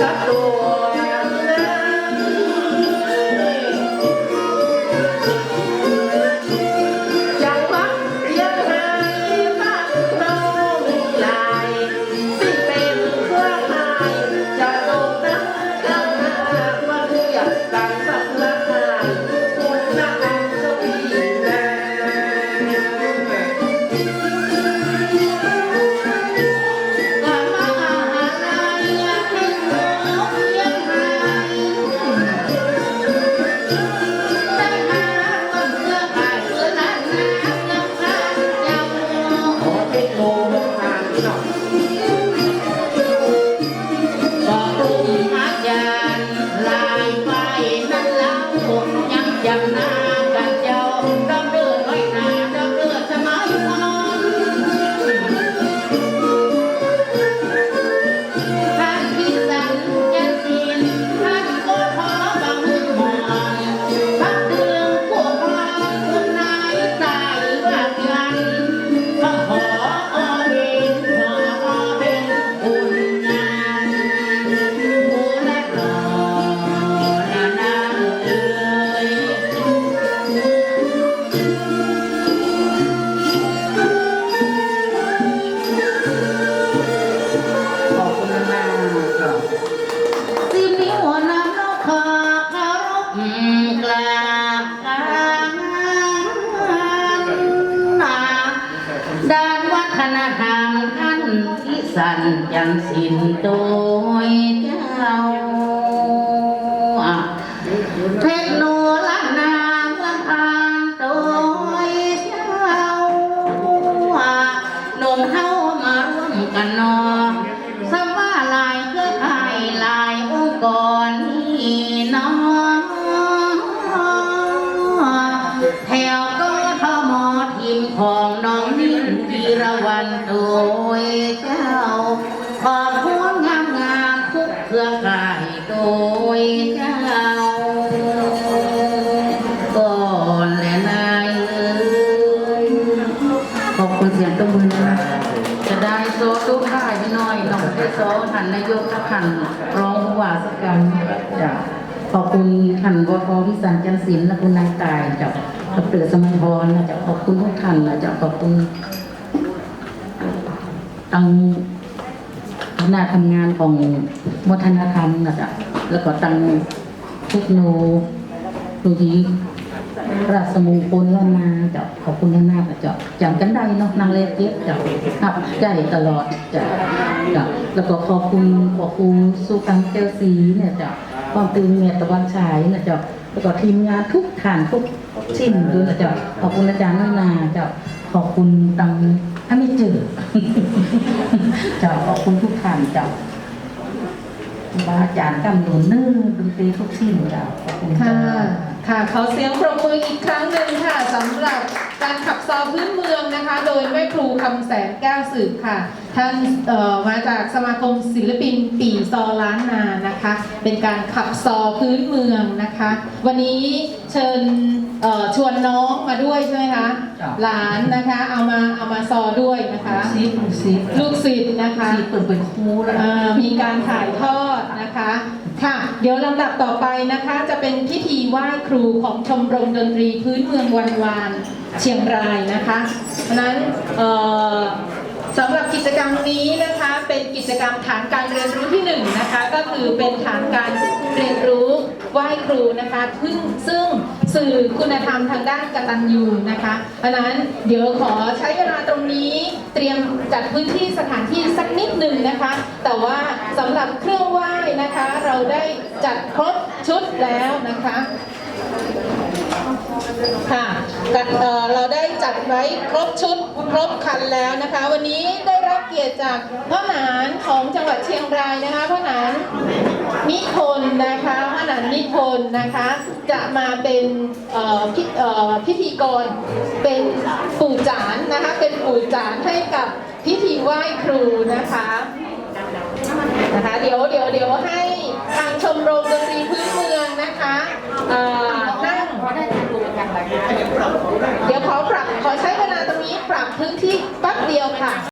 กั สันยังสินโดยใจ บีรวันโดยเจ้า ขอบคุณงามงามทุกเครือข่ายโดยเจ้าก่อนและนายเอ้ยขอบคุณเสียงตบมือนะจะได้โซทุกท่ายไปหน่อยน้องได้โซท่านนายกท่านรองผู้ว่าสักกันจ้ะขอบคุณท่านวทวิสันจันทร์ศิลป์และคุณนายตายจา กดรสมัยพรนะจะขอบคุณทุกท่านนะจะขอบคุณตังคณะทำงานของวัฒนธรรมนะจ๊ะแล้วก็ตังเทคโนโลยีราชมงคลล้านนาเจ้าขอบคุณท่านมาเจ้าจำกันได้เนาะนางเล็กเก็บจ้าหับใจตลอดเจ้าเจ้าแล้วก็ขอบคุณขอบคุณสุกังเจลซีเนี่ยเจ้าความตื่นเมียตะวันฉายนะเจ้าแล้วก็ทีมงานทุกฐานทุก ชิ้นดูนะเจ้าขอบคุณอาจารย์นานาเจ้าขอบคุณตังถ้าไม่จืดเจ้าขอบคุณทุกท่านเจ้าบาอาจารย์กำหนดเนื้อดนตรีทุกชิ้นเจ้าขอบคุณค่ะเจ้า ค่ะขอเสียงปรบมืออีกครั้งหนึ่งค่ะสำหรับการขับซอพื้นเมืองนะคะ โดยแม่ครูคำแสนแก้วสืบค่ะ ท่านมาจากสมาคมศิลปินปีซอล้านนานะคะ เป็นการขับซอพื้นเมืองนะคะ วันนี้เชิญชวนน้องมาด้วยใช่ไหมคะ หลานนะคะ เอามาเอามาซอด้วยนะคะซีฟซีฟลูกศิษย์นะคะซีฟเปิดเป็นครูแล้วอ่ามีการถ่ายทอดนะคะค่ะ เดี๋ยวลำดับต่อไปนะคะ จะเป็นพิธีไหว้ครูของชมรมดนตรีพื้นเมืองวันวานเชียงรายนะคะเพราะฉะนั้นเอ่อสำหรับกิจกรรมนี้นะคะเป็นกิจกรรมฐานการเรียนรู้ที่หนึ่งนะคะก็คือเป็นฐานการเรียนรู้ ไหว้ครูนะคะซึ่งซึ่งสื่อคุณธรรมทางด้านกตัญญูนะคะเพราะนั้นเดี๋ยวขอใช้เวลาตรงนี้เตรียมจัดพื้นที่สถานที่สักนิดหนึ่งนะคะ แต่ว่าสำหรับเครื่องไหว้นะคะ เราได้จัดครบชุดแล้วนะคะค่ะเอ่อเราได้จัดไว้ครบชุดครบคันแล้วนะคะ วันนี้ได้รับเกียรติจากพ่อหนานของจังหวัดเชียงรายนะคะพ่อหนาน นิพนธ์นะคะพ่อหนานนิพนธ์นะคะ จะมาเป็นเอ่อพิเอ่อพิธีกรเป็นปู่จานนะคะ เป็นปู่จานให้กับพิธีไหว้ครูนะคะนะคะเดี๋ยวเดี๋ยวเดี๋ยวให้ทางชมรมดนตรีพื้นเมืองนะคะเอ่อนั่งเดี๋ยวขอปรับขอใช้เวลาตรงนี้ปรับพื้นที่แป๊บเดียวค่ะ